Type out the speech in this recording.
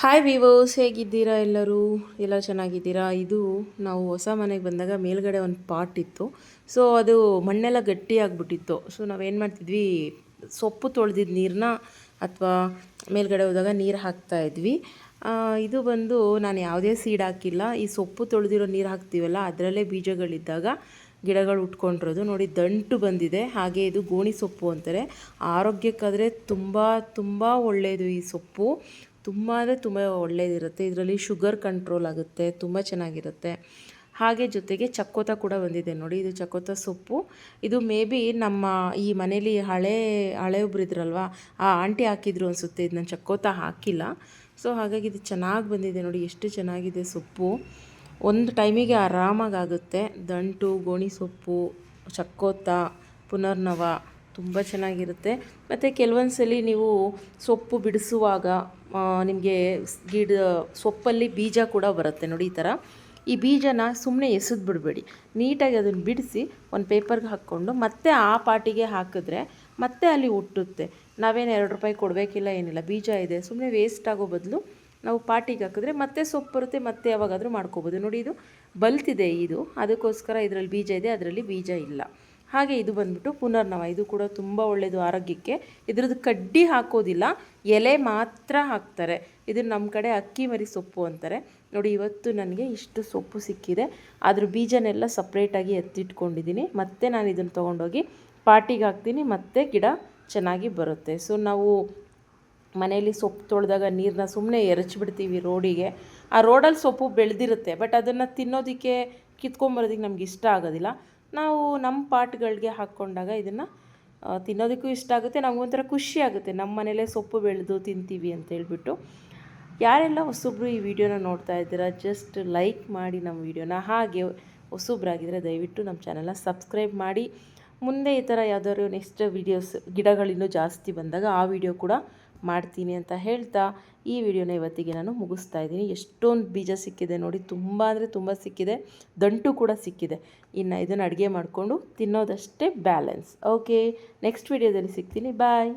Hi ವಿವೋಸ್ ಹೇಗಿದ್ದೀರಾ ಎಲ್ಲರೂ? ಎಲ್ಲ ಚೆನ್ನಾಗಿದ್ದೀರಾ? ಇದು ನಾವು ಹೊಸ ಮನೆಗೆ ಬಂದಾಗ ಮೇಲ್ಗಡೆ ಒಂದು ಪಾಟ್ ಇತ್ತು. ಸೊ ಅದು ಮಣ್ಣೆಲ್ಲ ಗಟ್ಟಿ ಆಗಿಬಿಟ್ಟಿತ್ತು. ಸೊ ನಾವೇನು ಮಾಡ್ತಿದ್ವಿ? ಸೊಪ್ಪು ತೊಳೆದಿದ್ದ ನೀರನ್ನ ಅಥವಾ ಮೇಲ್ಗಡೆ ಹೋದಾಗ ನೀರು ಹಾಕ್ತಾ ಇದ್ವಿ. ಇದು ಬಂದು ನಾನು ಯಾವುದೇ ಸೀಡ್ ಹಾಕಿಲ್ಲ. ಈ ಸೊಪ್ಪು ತೊಳೆದಿರೋ ನೀರು ಹಾಕ್ತೀವಲ್ಲ, ಅದರಲ್ಲೇ ಬೀಜಗಳಿದ್ದಾಗ ಗಿಡಗಳು ಉಟ್ಕೊಂಡಿರೋದು. ನೋಡಿ, ದಂಟು ಬಂದಿದೆ. ಹಾಗೆ ಇದು ಗೋಣಿ ಸೊಪ್ಪು ಅಂತಾರೆ. ಆರೋಗ್ಯಕ್ಕಾದರೆ ತುಂಬ ತುಂಬ ಒಳ್ಳೆಯದು ಈ ಸೊಪ್ಪು. ತುಂಬ ಅಂದರೆ ತುಂಬ ಒಳ್ಳೆಯದಿರುತ್ತೆ ಇದರಲ್ಲಿ ಶುಗರ್ ಕಂಟ್ರೋಲ್ ಆಗುತ್ತೆ, ತುಂಬ ಚೆನ್ನಾಗಿರುತ್ತೆ. ಹಾಗೆ ಜೊತೆಗೆ ಚಕ್ಕೋತ ಕೂಡ ಬಂದಿದೆ ನೋಡಿ, ಇದು ಚಕ್ಕೋತ ಸೊಪ್ಪು. ಇದು ಮೇ ಬಿ ನಮ್ಮ ಈ ಮನೇಲಿ ಹಳೆ ಹಳೆ ಒಬ್ರು ಆ ಆಂಟಿ ಹಾಕಿದ್ರು ಅನಿಸುತ್ತೆ ಇದು ನಾನು ಚಕ್ಕೋತ ಹಾಕಿಲ್ಲ. ಸೊ ಹಾಗಾಗಿ ಇದು ಚೆನ್ನಾಗಿ ಬಂದಿದೆ ನೋಡಿ, ಎಷ್ಟು ಚೆನ್ನಾಗಿದೆ ಸೊಪ್ಪು. ಒಂದು ಟೈಮಿಗೆ ಆರಾಮಾಗಿ ಆಗುತ್ತೆ. ದಂಟು, ಗೋಣಿ ಸೊಪ್ಪು, ಚಕ್ಕೋತ, ಪುನರ್ನವ. ತುಂಬ ಚೆನ್ನಾಗಿರುತ್ತೆ. ಮತ್ತು ಕೆಲವೊಂದು ಸಲ ನೀವು ಸೊಪ್ಪು ಬಿಡಿಸುವಾಗ ನಿಮಗೆ ಗಿಡ, ಸೊಪ್ಪಲ್ಲಿ ಬೀಜ ಕೂಡ ಬರುತ್ತೆ ನೋಡಿ ಈ ಥರ ಈ ಬೀಜನ ಸುಮ್ಮನೆ ಎಸೆದು ಬಿಡಬೇಡಿ. ನೀಟಾಗಿ ಅದನ್ನು ಬಿಡಿಸಿ ಒಂದು ಪೇಪರ್ಗೆ ಹಾಕ್ಕೊಂಡು ಮತ್ತೆ ಆ ಪಾಟಿಗೆ ಹಾಕಿದ್ರೆ ಮತ್ತೆ ಅಲ್ಲಿ ಹುಟ್ಟುತ್ತೆ. ನಾವೇನು ಎರಡು ರೂಪಾಯಿ ಕೊಡಬೇಕಿಲ್ಲ, ಏನಿಲ್ಲ, ಬೀಜ ಇದೆ ಸುಮ್ಮನೆ ವೇಸ್ಟ್ ಆಗೋ ಬದಲು ನಾವು ಪಾಟಿಗೆ ಹಾಕಿದ್ರೆ ಮತ್ತೆ ಸೊಪ್ಪು ಬರುತ್ತೆ, ಮತ್ತೆ ಯಾವಾಗಾದರೂ ಮಾಡ್ಕೋಬೋದು. ನೋಡಿ ಇದು ಬಲ್ತಿದೆ ಇದು. ಅದಕ್ಕೋಸ್ಕರ ಇದರಲ್ಲಿ ಬೀಜ ಇದೆ, ಅದರಲ್ಲಿ ಬೀಜ ಇಲ್ಲ. ಹಾಗೆ ಇದು ಬಂದ್ಬಿಟ್ಟು ಪುನರ್ನವ. ಇದು ಕೂಡ ತುಂಬ ಒಳ್ಳೆಯದು ಆರೋಗ್ಯಕ್ಕೆ. ಇದ್ರದ್ದು ಕಡ್ಡಿ ಹಾಕೋದಿಲ್ಲ, ಎಲೆ ಮಾತ್ರ ಹಾಕ್ತಾರೆ. ಇದು ನಮ್ಮ ಕಡೆ ಅಕ್ಕಿ ಮರಿ ಸೊಪ್ಪು ಅಂತಾರೆ. ನೋಡಿ, ಇವತ್ತು ನನಗೆ ಇಷ್ಟು ಸೊಪ್ಪು ಸಿಕ್ಕಿದೆ. ಅದ್ರ ಬೀಜನೆಲ್ಲ ಸಪ್ರೇಟಾಗಿ ಎತ್ತಿಟ್ಕೊಂಡಿದ್ದೀನಿ. ಮತ್ತೆ ನಾನು ಇದನ್ನು ತೊಗೊಂಡೋಗಿ ಪಾಟಿಗೆ ಹಾಕ್ತೀನಿ. ಮತ್ತೆ ಗಿಡ ಚೆನ್ನಾಗಿ ಬರುತ್ತೆ. ಸೊ, ನಾವು ಮನೆಯಲ್ಲಿ ಸೊಪ್ಪು ತೊಳೆದಾಗ ನೀರನ್ನ ಸುಮ್ಮನೆ ಎರಚಿಬಿಡ್ತೀವಿ ರೋಡಿಗೆ. ಆ ರೋಡಲ್ಲಿ ಸೊಪ್ಪು ಬೆಳೆದಿರುತ್ತೆ, ಬಟ್ ಅದನ್ನು ತಿನ್ನೋದಕ್ಕೆ ಕಿತ್ಕೊಂಬರೋದಕ್ಕೆ ನಮ್ಗೆ ಇಷ್ಟ ಆಗೋದಿಲ್ಲ. ನಾವು ನಮ್ಮ ಪಾಟ್ಗಳಿಗೆ ಹಾಕ್ಕೊಂಡಾಗ ಇದನ್ನು ತಿನ್ನೋದಕ್ಕೂ ಇಷ್ಟ ಆಗುತ್ತೆ ನಮಗೊಂಥರ ಖುಷಿ ಆಗುತ್ತೆ. ನಮ್ಮ ಮನೇಲೇ ಸೊಪ್ಪು ಬೆಳೆದು ತಿಂತೀವಿ ಅಂತ ಹೇಳ್ಬಿಟ್ಟು. ಯಾರೆಲ್ಲ ಹೊಸಬ್ರು ಈ ವಿಡಿಯೋನ ನೋಡ್ತಾ ಇದ್ದೀರಾ ಜಸ್ಟ್ ಲೈಕ್ ಮಾಡಿ ನಮ್ಮ ವಿಡಿಯೋನ. ಹಾಗೆ ಹೊಸಬ್ರಾಗಿದ್ದರೆ ದಯವಿಟ್ಟು ನಮ್ಮ ಚಾನಲ್ನ ಸಬ್ಸ್ಕ್ರೈಬ್ ಮಾಡಿ. ಮುಂದೆ ಈ ಥರ ಯಾವುದಾದ್ರು ನೆಕ್ಸ್ಟ್ ವೀಡಿಯೋಸ್ ಗಿಡಗಳಿನ್ನೂ ಜಾಸ್ತಿ ಬಂದಾಗ ಆ ವಿಡಿಯೋ ಕೂಡ ಮಾಡ್ತೀನಿ ಅಂತ ಹೇಳ್ತಾ ಈ ವಿಡಿಯೋನ ಇವತ್ತಿಗೆ ನಾನು ಮುಗಿಸ್ತಾ ಇದ್ದೀನಿ. ಎಷ್ಟೊಂದು ಬೀಜ ಸಿಕ್ಕಿದೆ ನೋಡಿ, ತುಂಬ ಅಂದರೆ ತುಂಬ ಸಿಕ್ಕಿದೆ, ದಂಟು ಕೂಡ ಸಿಕ್ಕಿದೆ. ಇನ್ನು ಇದನ್ನು ಅಡುಗೆ ಮಾಡಿಕೊಂಡು ತಿನ್ನೋದಷ್ಟೇ ಬ್ಯಾಲೆನ್ಸ್ ಓಕೆ ನೆಕ್ಸ್ಟ್ ವಿಡಿಯೋದಲ್ಲಿ ಸಿಗ್ತೀನಿ. ಬಾಯ್